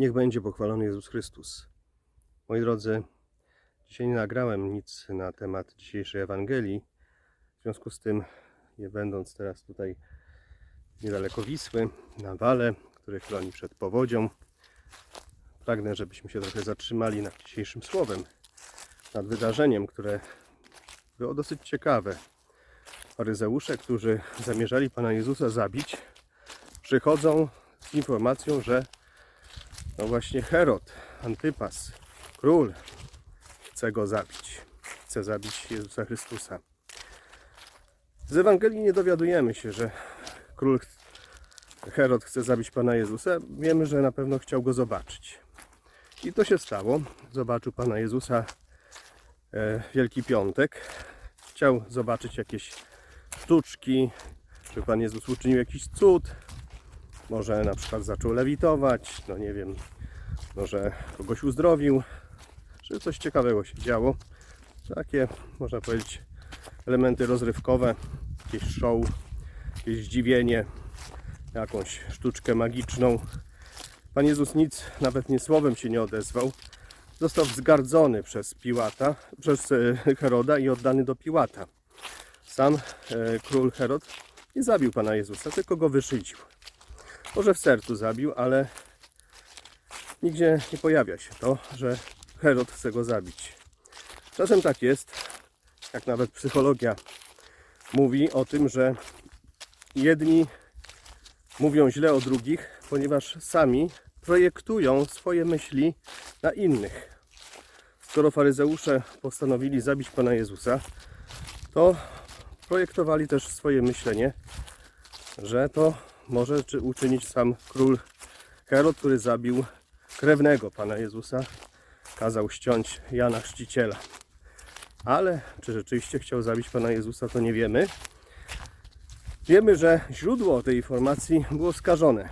Niech będzie pochwalony Jezus Chrystus. Moi drodzy, dzisiaj nie nagrałem nic na temat dzisiejszej Ewangelii. W związku z tym, nie będąc teraz tutaj niedaleko Wisły, na wale, który chroni przed powodzią, pragnę, żebyśmy się trochę zatrzymali nad dzisiejszym słowem, nad wydarzeniem, które było dosyć ciekawe. Faryzeusze, którzy zamierzali Pana Jezusa zabić, przychodzą z informacją, że no właśnie Herod, Antypas, król, chce go zabić. Chce zabić Jezusa Chrystusa. Z Ewangelii nie dowiadujemy się, że król Herod chce zabić Pana Jezusa. Wiemy, że na pewno chciał go zobaczyć. I to się stało. Zobaczył Pana Jezusa e, Wielki Piątek. Chciał zobaczyć jakieś sztuczki, czy Pan Jezus uczynił jakiś cud. Może na przykład zaczął lewitować, no nie wiem, może kogoś uzdrowił, czy coś ciekawego się działo. Takie, można powiedzieć, elementy rozrywkowe, jakieś show, jakieś zdziwienie, jakąś sztuczkę magiczną. Pan Jezus nic, nawet nie słowem się nie odezwał. Został wzgardzony przez Piłata, przez e, Heroda i oddany do Piłata. Sam e, król Herod nie zabił Pana Jezusa, tylko go wyszydził. Może w sercu zabił, ale nigdzie nie pojawia się to, że Herod chce go zabić. Czasem tak jest, jak nawet psychologia mówi o tym, że jedni mówią źle o drugich, ponieważ sami projektują swoje myśli na innych. Skoro faryzeusze postanowili zabić Pana Jezusa, to projektowali też swoje myślenie, że to może czy uczynić sam król Herod, który zabił krewnego Pana Jezusa, kazał ściąć Jana Chrzciciela. Ale czy rzeczywiście chciał zabić Pana Jezusa, to nie wiemy. Wiemy, że źródło tej informacji było skażone.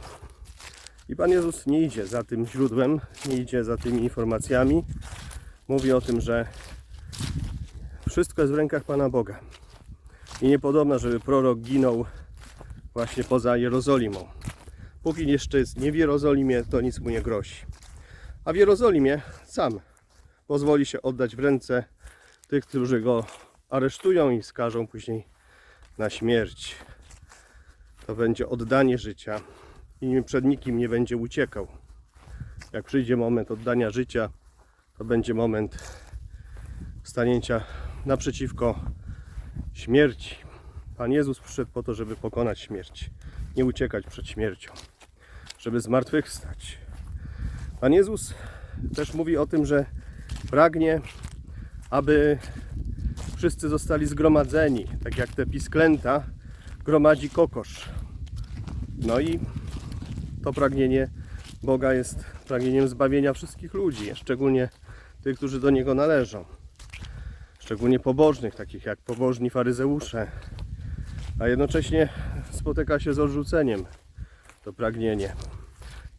I Pan Jezus nie idzie za tym źródłem, nie idzie za tymi informacjami. Mówi o tym, że wszystko jest w rękach Pana Boga. I niepodobna, żeby prorok ginął właśnie poza Jerozolimą. Póki jeszcze jest nie w Jerozolimie, to nic mu nie grozi. A w Jerozolimie sam pozwoli się oddać w ręce tych, którzy go aresztują i skażą później na śmierć. To będzie oddanie życia i przed nikim nie będzie uciekał. Jak przyjdzie moment oddania życia, to będzie moment stanięcia naprzeciwko śmierci. Pan Jezus przyszedł po to, żeby pokonać śmierć, nie uciekać przed śmiercią, żeby zmartwychwstać. Pan Jezus też mówi o tym, że pragnie, aby wszyscy zostali zgromadzeni, tak jak te pisklęta gromadzi kokosz. No i to pragnienie Boga jest pragnieniem zbawienia wszystkich ludzi, szczególnie tych, którzy do Niego należą. Szczególnie pobożnych, takich jak pobożni faryzeusze, a jednocześnie spotyka się z odrzuceniem to pragnienie.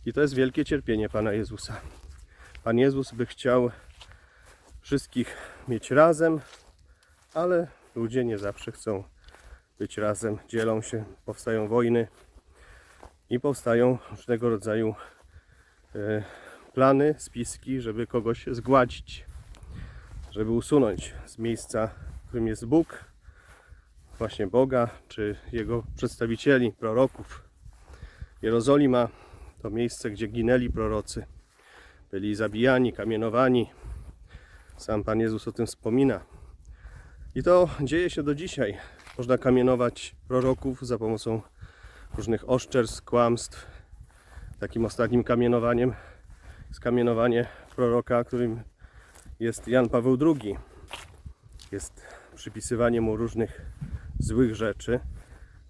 I to jest wielkie cierpienie Pana Jezusa. Pan Jezus by chciał wszystkich mieć razem, ale ludzie nie zawsze chcą być razem, dzielą się, powstają wojny i powstają różnego rodzaju e, plany, spiski, żeby kogoś zgładzić, żeby usunąć z miejsca, w którym jest Bóg, właśnie Boga, czy Jego przedstawicieli, proroków. Jerozolima to miejsce, gdzie ginęli prorocy, byli zabijani, kamienowani. Sam Pan Jezus o tym wspomina. I to dzieje się do dzisiaj. Można kamienować proroków za pomocą różnych oszczerstw, kłamstw. Takim ostatnim kamienowaniem jest kamienowanie proroka, którym jest Jan Paweł II. Jest przypisywanie mu różnych złych rzeczy,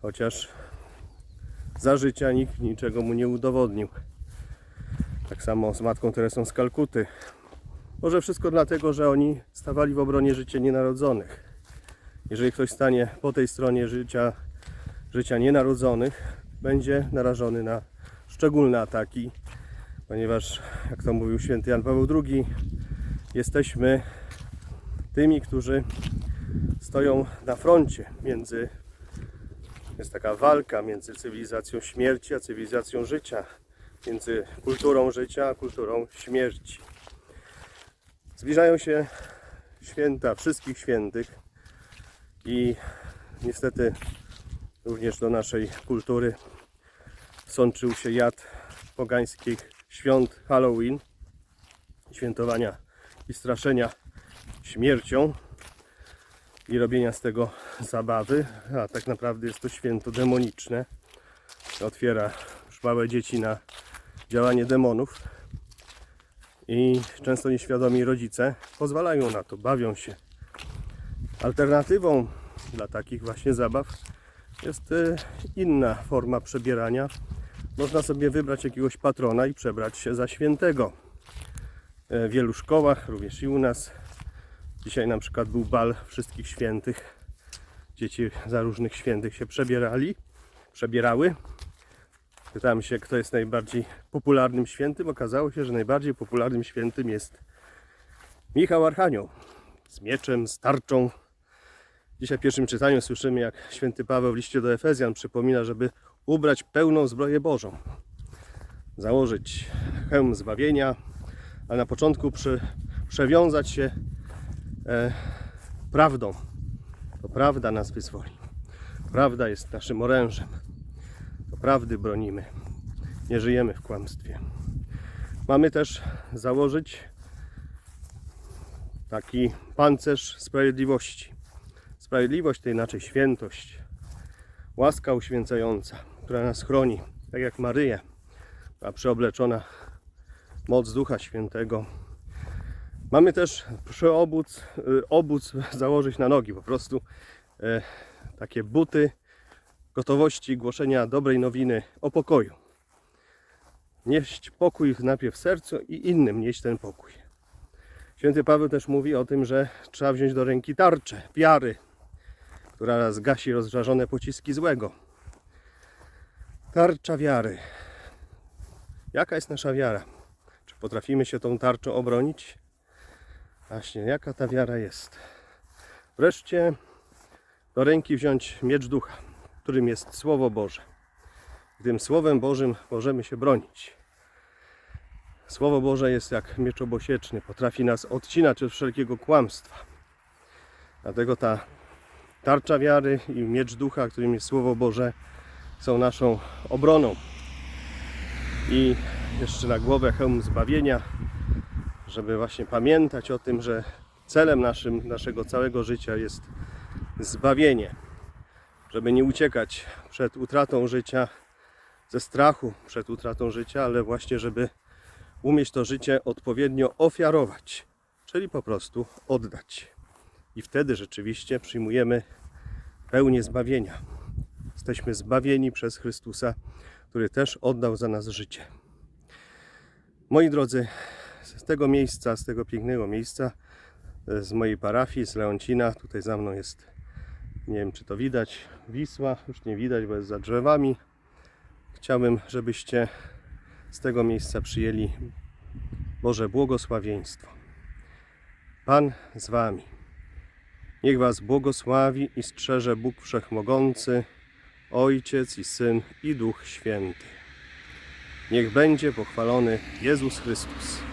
chociaż za życia nikt niczego mu nie udowodnił. Tak samo z matką Teresą z Kalkuty. Może wszystko dlatego, że oni stawali w obronie życia nienarodzonych. Jeżeli ktoś stanie po tej stronie życia, życia nienarodzonych, będzie narażony na szczególne ataki, ponieważ, jak to mówił święty Jan Paweł II, jesteśmy tymi, którzy stoją na froncie między jest taka walka między cywilizacją śmierci a cywilizacją życia, między kulturą życia a kulturą śmierci. Zbliżają się święta wszystkich świętych i niestety również do naszej kultury sączył się jad pogańskich świąt Halloween, świętowania i straszenia śmiercią i robienia z tego zabawy, a tak naprawdę jest to święto demoniczne. Otwiera już małe dzieci na działanie demonów i często nieświadomi rodzice pozwalają na to, bawią się. Alternatywą dla takich właśnie zabaw jest e, inna forma przebierania. Można sobie wybrać jakiegoś patrona i przebrać się za świętego. E, W wielu szkołach, również i u nas. Dzisiaj na przykład był bal wszystkich świętych. Dzieci za różnych świętych się przebierali, przebierały. Pytałem się, kto jest najbardziej popularnym świętym. Okazało się, że najbardziej popularnym świętym jest Michał Archanioł. Z mieczem, z tarczą. Dzisiaj w pierwszym czytaniu słyszymy, jak święty Paweł w liście do Efezjan przypomina, żeby ubrać pełną zbroję Bożą. Założyć hełm zbawienia, a na początku przy, przewiązać się e, prawdą. To prawda nas wyzwoli. Prawda jest naszym orężem. To prawdy bronimy. Nie żyjemy w kłamstwie. Mamy też założyć taki pancerz sprawiedliwości. Sprawiedliwość to inaczej świętość. Łaska uświęcająca, która nas chroni, tak jak Maryja, a przeobleczona moc Ducha Świętego. Mamy też przeobóz, y, obóz założyć na nogi, po prostu e, takie buty gotowości głoszenia dobrej nowiny o pokoju. Nieść pokój najpierw w sercu i innym nieść ten pokój. Święty Paweł też mówi o tym, że trzeba wziąć do ręki tarczę wiary, która zgasi rozżarzone pociski złego. Tarcza wiary. Jaka jest nasza wiara? Czy potrafimy się tą tarczą obronić? Właśnie, jaka ta wiara jest? Wreszcie do ręki wziąć miecz ducha, którym jest Słowo Boże. Tym Słowem Bożym możemy się bronić. Słowo Boże jest jak miecz obosieczny, potrafi nas odcinać od wszelkiego kłamstwa. Dlatego ta tarcza wiary i miecz ducha, którym jest Słowo Boże, są naszą obroną. I jeszcze na głowę hełm zbawienia, żeby właśnie pamiętać o tym, że celem naszym, naszego całego życia jest zbawienie. Żeby nie uciekać przed utratą życia ze strachu przed utratą życia, ale właśnie, żeby umieć to życie odpowiednio ofiarować, czyli po prostu oddać. I wtedy rzeczywiście przyjmujemy pełnię zbawienia. Jesteśmy zbawieni przez Chrystusa, który też oddał za nas życie. Moi drodzy, z tego miejsca, z tego pięknego miejsca, e, z mojej parafii, z Leoncina, tutaj za mną jest, nie wiem czy to widać, Wisła, już nie widać, bo jest za drzewami. Chciałbym, żebyście z tego miejsca przyjęli Boże błogosławieństwo. Pan z Wami. Niech Was błogosławi i strzeże Bóg Wszechmogący, Ojciec i Syn i Duch Święty. Niech będzie pochwalony Jezus Chrystus.